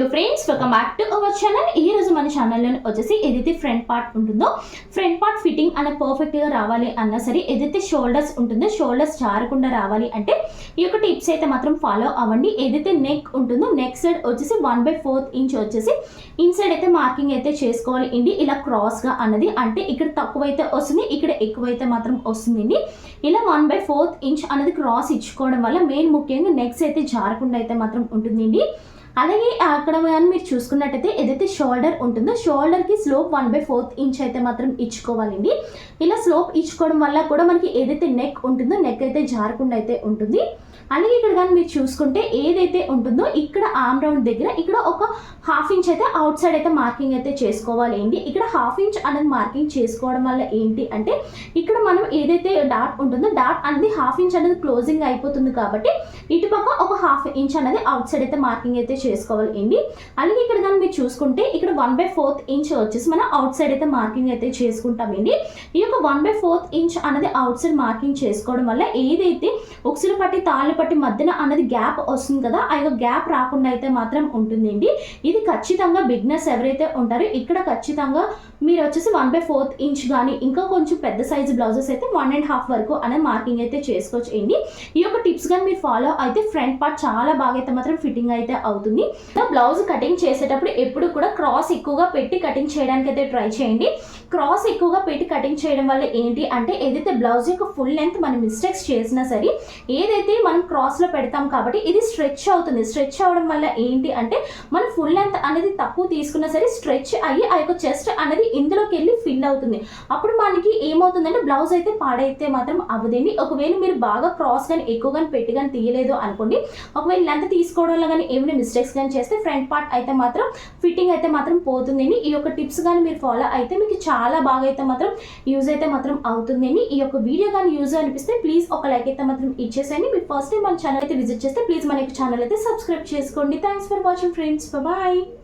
Hello friends welcome back to our channel ఈ రోజు మన ఛానల్లో వచ్చేసి ఏదైతే ఫ్రంట్ పార్ట్ ఉంటుందో ఫ్రంట్ పార్ట్ ఫిట్టింగ్ అనే పర్ఫెక్ట్గా రావాలి అన్నా సరే ఏదైతే షోల్డర్స్ ఉంటుందో షోల్డర్స్ జారకుండా రావాలి అంటే ఈ యొక్క టిప్స్ అయితే మాత్రం ఫాలో అవ్వండి. ఏదైతే నెక్ ఉంటుందో నెక్ సైడ్ వచ్చేసి వన్ బై ఫోర్త్ ఇంచ్ వచ్చేసి ఇన్సైడ్ అయితే మార్కింగ్ అయితే చేసుకోవాలి అండి. ఇలా క్రాస్గా అన్నది అంటే ఇక్కడ తక్కువైతే వస్తుంది ఇక్కడ ఎక్కువైతే మాత్రం వస్తుందండి ఇలా వన్ బై ఫోర్త్ ఇంచ్ అనేది క్రాస్ ఇచ్చుకోవడం వల్ల మెయిన్ ముఖ్యంగా నెక్స్ అయితే జారకుండా అయితే మాత్రం ఉంటుందండి అలాగే అక్కడ కానీ మీరు చూసుకున్నట్టయితే ఏదైతే షోల్డర్ ఉంటుందో షోల్డర్కి slope one by fourth inch అయితే మాత్రం ఇచ్చుకోవాలండి. ఇలా స్లోప్ ఇచ్చుకోవడం వల్ల కూడా మనకి ఏదైతే నెక్ ఉంటుందో నెక్ అయితే జారకుండా అయితే ఉంటుంది. అలాగే ఇక్కడ కానీ మీరు చూసుకుంటే ఏదైతే ఉంటుందో ఇక్కడ ఆమ్ రౌండ్ దగ్గర ఇక్కడ ఒక హాఫ్ ఇంచ్ అయితే అవుట్ సైడ్ అయితే మార్కింగ్ అయితే చేసుకోవాలి ఏంటి ఇక్కడ హాఫ్ ఇంచ్ అనేది మార్కింగ్ చేసుకోవడం వల్ల ఏంటి అంటే ఇక్కడ మనం ఏదైతే డాట్ ఉంటుందో డాట్ అనేది హాఫ్ ఇంచ్ అనేది క్లోజింగ్ అయిపోతుంది కాబట్టి ఇటుపక్క ఒక హాఫ్ ఇంచ్ అనేది అవుట్ సైడ్ అయితే మార్కింగ్ అయితే చేసుకోవాలి అండి అలాగే ఇక్కడ కానీ మీరు చూసుకుంటే ఇక్కడ వన్ బై ఫోర్త్ ఇంచ్ వచ్చేసి మనం అవుట్ సైడ్ అయితే మార్కింగ్ అయితే చేసుకుంటామండి. ఈ యొక్క వన్ బై ఫోర్త్ ఇంచ్ అనేది అవుట్ సైడ్ మార్కింగ్ చేసుకోవడం వల్ల ఏదైతే ఉక్సులు పట్టి తాళ్ళు పట్టి మధ్యన అనేది గ్యాప్ వస్తుంది కదా ఆ యొక్క గ్యాప్ రాకుండా అయితే మాత్రం ఉంటుందండి. ఇది ఖచ్చితంగా బిగ్నెస్ ఎవరైతే ఉంటారో ఇక్కడ ఖచ్చితంగా మీరు వచ్చేసి వన్ బై ఫోర్త్ ఇంచ్ కానీ ఇంకా కొంచెం పెద్ద సైజు బ్లౌజెస్ అయితే వన్ అండ్ హాఫ్ వరకు అనేది మార్కింగ్ అయితే చేసుకోవచ్చు అండి ఈ యొక్క టిప్స్ కానీ మీరు ఫాలో అయితే ఫ్రంట్ పార్ట్ చాలా బాగా అయితే మాత్రం ఫిట్టింగ్ అయితే అవుతుంది. బ్లౌజ్ కటింగ్ చేసేటప్పుడు ఎప్పుడు కూడా క్రాస్ ఎక్కువగా పెట్టి కటింగ్ చేయడానికి అయితే ట్రై చేయండి. క్రాస్ ఎక్కువగా పెట్టి కటింగ్ చేయడం వల్ల ఏంటి అంటే ఏదైతే బ్లౌజ్ యొక్క ఫుల్ లెంత్ మనం మిస్టేక్స్ చేసినా సరే ఏదైతే మనం క్రాస్లో పెడతాం కాబట్టి ఇది స్ట్రెచ్ అవుతుంది. స్ట్రెచ్ అవడం వల్ల ఏంటి అంటే మనం ఫుల్ లెంత్ అనేది తక్కువ తీసుకున్నా సరే స్ట్రెచ్ అయ్యి ఆ యొక్క చెస్ట్ అనేది ఇందులోకి వెళ్ళి ఫిల్ అవుతుంది. అప్పుడు మనకి ఏమవుతుందంటే బ్లౌజ్ అయితే పాడైతే మాత్రం అవ్వదండి. ఒకవేళ మీరు బాగా క్రాస్ కానీ ఎక్కువ కానీ పెట్టి కానీ తీయలేదు అనుకోండి. ఒకవేళ లెంత్ తీసుకోవడంలో కానీ ఏమైనా మిస్టేక్స్ కానీ చేస్తే ఫ్రంట్ పార్ట్ అయితే మాత్రం ఫిట్టింగ్ అయితే మాత్రం పోతుందండి ఈ యొక్క టిప్స్ కానీ మీరు ఫాలో అయితే మీకు చాలా బాగా అయితే మాత్రం యూజ్ అయితే మాత్రం అవుతుందండి ఈ యొక్క వీడియో కానీ యూజ్ అనిపిస్తే ప్లీజ్ ఒక లైక్ అయితే మాత్రం ఇచ్చేసేయండి. మీరు ఫస్ట్ టైం మన ఛానల్ అయితే విజిట్ చేస్తే ప్లీజ్ మన యొక్క ఛానల్ అయితే సబ్స్క్రైబ్ చేసుకోండి. Thanks for watching friends bye